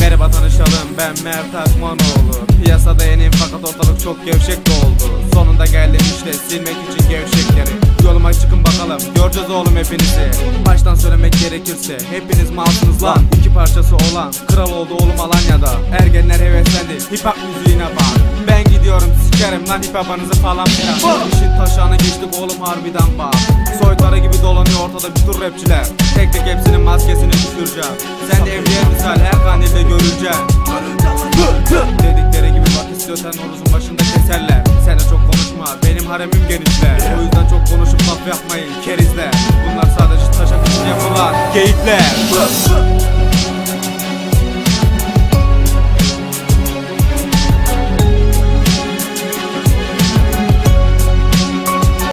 Merhaba tanışalım. Ben Mert Akmanoğlu. Piyasada yeniyim fakat ortalık çok gevşek de oldu Sonunda geldim işte silmek için gevşekleri Yoluma çıkın bakalım göreceğiz oğlum hepinizi. Baştan söylemek gerekirse hepiniz malsınız lan. İki parçası olan kral oldu oğlum Alanya'da. Ergenler heveslendi hip hop müziğine bak sikerim lan hip hop'ınızı falan filan. İşin taşağına geçtik oğlum harbiden bak. Soytarı gibi dolanıyor ortada bir tür rapçiler. Tek tek hepsinin maskesini düşüreceğim. Sen de evliye misal her kandilde görüleceksin Dedikleri gibi bak istiyorsan oruzun başında keserler. Sen de çok konuşma benim haremim genişler. O yüzden çok konuşup laf yapmayın kerizler. Bunlar sadece taşak için yapılan geyikler